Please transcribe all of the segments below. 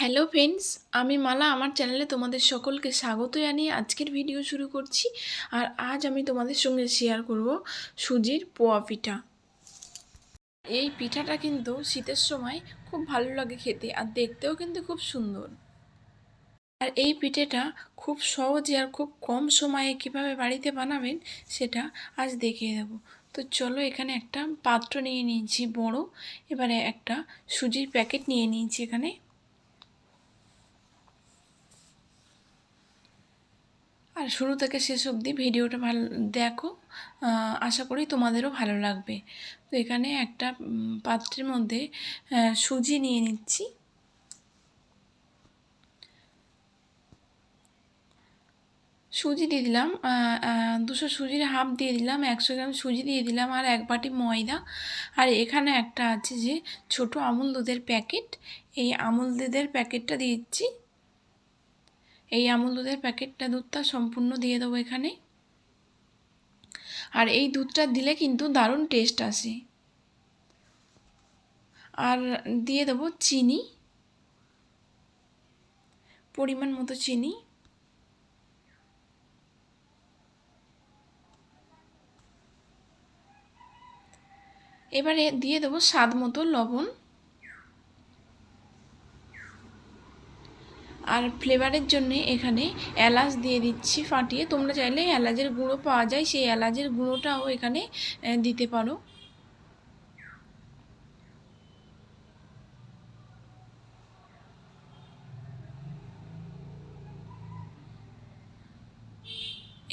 Hello friends, আমি মালা আমার চ্যানেলে তোমাদের সকলকে স্বাগত জানিয়ে আজকের ভিডিও শুরু করছি। আর আজ আমি তোমাদের সঙ্গে শেয়ার করব সুজির পোয়া পিঠা। এই পিঠাটা কিন্তু শীতের সময় খুব ভালো লাগে খেতে আর দেখতেও কিন্তু খুব সুন্দর। আর এই পিঠেটা খুব সহজে আর খুব কম সময়ে কীভাবে বাড়িতে বানাবেন সেটা আজ দেখিয়ে দেবো। তো চলো এখানে একটা পাত্র নিয়ে নিয়েছি বড়, এবারে একটা সুজির প্যাকেট নিয়ে নিয়েছি এখানে। শুরু থেকে শেষ অবধি ভিডিওটা ভালো, দেখো আশা করি তোমাদেরও ভালো লাগবে। তো এখানে একটা পাত্রের মধ্যে সুজি নিয়ে নিচ্ছি। সুজি দিয়ে দিলাম দুশো সুজির হাফ দিয়ে দিলাম, একশো গ্রাম সুজি দিয়ে দিলাম, আর এক বাটি ময়দা। আর এখানে একটা আছে যে, ছোট আমুল দুধের প্যাকেট। এই আমুল দুধের প্যাকেটটা দিচ্ছি। এই আমুল দুধের প্যাকেটটা দুধটা সম্পূর্ণ দিয়ে দেবো এখানে। আর এই দুধটা দিলে কিন্তু দারুণ টেস্ট আসে। আর দিয়ে দেবো চিনি, পরিমাণ মতো চিনি। এবারে দিয়ে দেবো স্বাদ মতো লবণ। আর ফ্লেভারের জন্য এখানে এলাচ দিয়ে দিচ্ছি ফাটিয়ে। তোমরা চাইলে এলাচের গুঁড়ো পাওয়া যায়, সেই এলাচের গুঁড়োটাও এখানে দিতে পারো।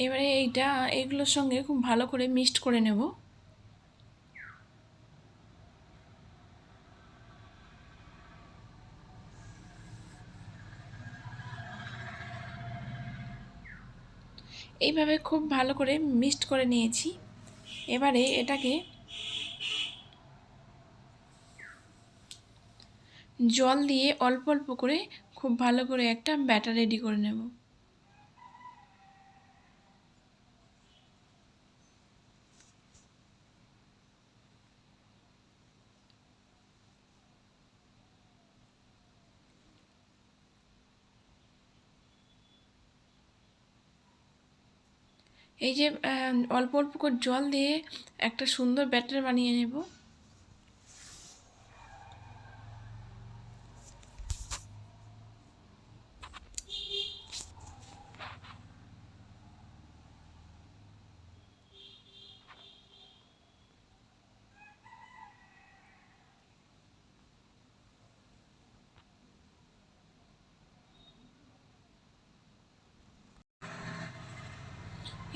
এবারে এইটা, এগুলোর সঙ্গে খুব ভালো করে মিক্সড করে নেব। এইভাবে খুব ভালো করে মিক্সড করে নিয়েছি। এবারে এটাকে জল দিয়ে অল্প অল্প করে খুব ভালো করে একটা ব্যাটার রেডি করে নেব। এই যে অল্প অল্প করে জল দিয়ে একটা সুন্দর ব্যাটার বানিয়ে নেব।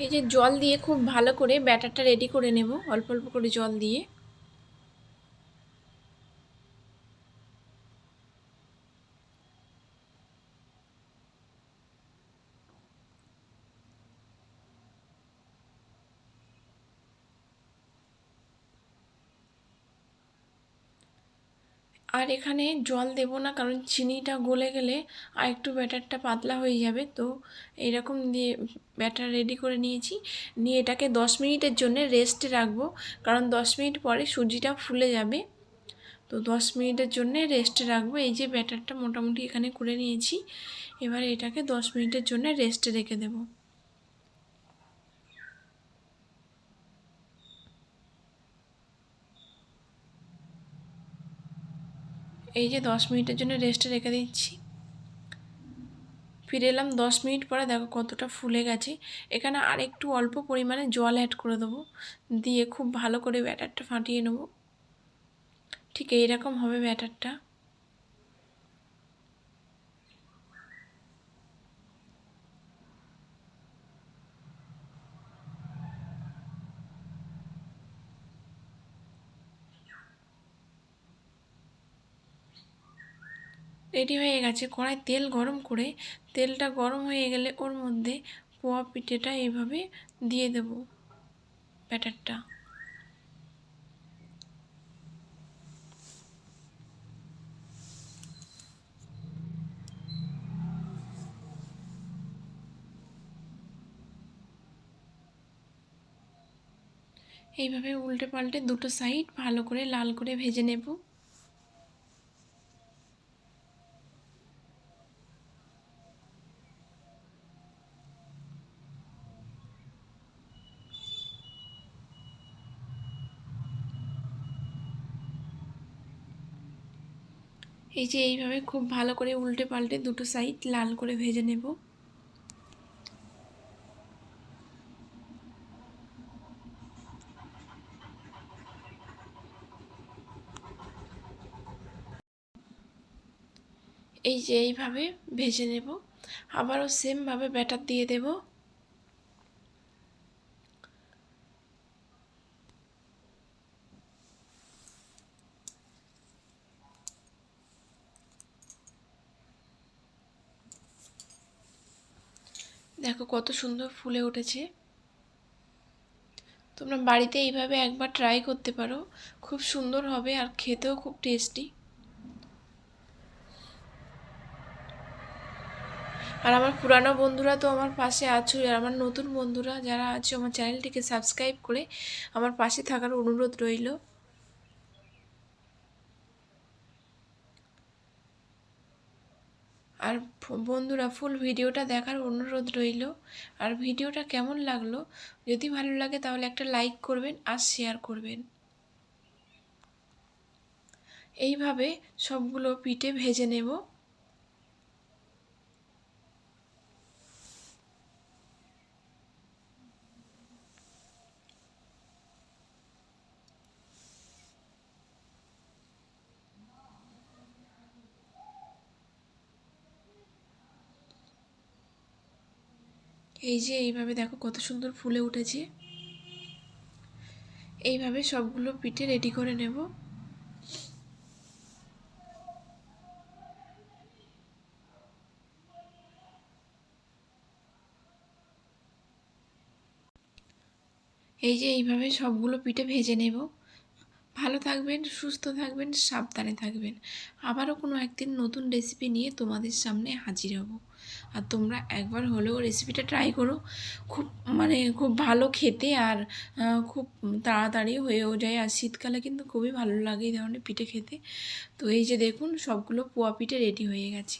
এই যে জল দিয়ে খুব ভালো করে ব্যাটারটা রেডি করে নেব, অল্প অল্প করে জল দিয়ে। আর এখানে জল দেব না, কারণ চিনিটা গলে গেলে আর একটু ব্যাটারটা পাতলা হয়ে যাবে। তো এরকম দিয়ে ব্যাটার রেডি করে নিয়েছি। নিয়ে এটাকে দশ মিনিটের জন্য রেস্টে রাখব, কারণ দশ মিনিট পরে সুজিটা ফুলে যাবে। তো দশ মিনিটের জন্য রেস্টে রাখব। এই যে ব্যাটারটা মোটামুটি এখানে করে নিয়েছি। এবার এটাকে দশ মিনিটের জন্য রেস্টে রেখে দেবো। এই যে দশ মিনিটের জন্য রেস্টে রেখে দিচ্ছি। ফিরে এলাম দশ মিনিট পরে, দেখো কতটা ফুলে গেছে। এখানে আর একটু অল্প পরিমাণে জল অ্যাড করে দেবো। দিয়ে খুব ভালো করে ব্যাটারটা ফাটিয়ে নেব। ঠিক এইরকম হবে ব্যাটারটা। রেডি হয়ে গেছে কড়াই তেল গরম করে। তেলটা গরম হয়ে গেলে ওর মধ্যে পোয়া পিঠেটা এইভাবে দিয়ে দেব ব্যাটারটা। এইভাবে উল্টে পাল্টে দুটো সাইড ভালো করে লাল করে ভেজে নেব। এই যে এইভাবে খুব ভালো করে উল্টে পাল্টে দুটো সাইড লাল করে ভেজে নেব। এই যে এইভাবে ভেজে নেব। আবারও সেমভাবে ব্যাটার দিয়ে দেব। দেখো কত সুন্দর ফুলে উঠেছে। তোমরা বাড়িতে এইভাবে একবার ট্রাই করতে পারো। খুব সুন্দর হবে আর খেতেও খুব টেস্টি আর আমার পুরানো বন্ধুরা তো আমার পাশে আছো, আর আমার নতুন বন্ধুরা যারা আছে, আমার চ্যানেলটিকে সাবস্ক্রাইব করে আমার পাশে থাকার অনুরোধ রইল। আর বন্ধুরা ফুল ভিডিওটা দেখার অনুরোধ রইল। আর ভিডিওটা কেমন লাগল? যদি ভালো লাগে তাহলে একটা লাইক করবেন আর শেয়ার করবেন। এইভাবে সবগুলো পিঠে ভেজে নেব। এই যে এইভাবে দেখো কত সুন্দর ফুলে উঠেছে। এইভাবে সবগুলো পিঠে রেডি করে নেব। এই যে এইভাবে সবগুলো পিঠে ভেজে নেব। ভালো থাকবেন, সুস্থ থাকবেন, সাবধানে থাকবেন। আবারও কোনো একদিন নতুন রেসিপি নিয়ে তোমাদের সামনে হাজির হব। আর তোমরা একবার হলেও রেসিপিটা ট্রাই করো। খুব মানে খুব ভালো খেতে আর খুব তাড়াতাড়ি হয়েও যায়। আর শীতকালে কিন্তু খুবই ভালো লাগে এই ধরনের পিঠে খেতে। তো এই যে দেখুন, সবগুলো পোয়া পিঠে রেডি হয়ে গেছে।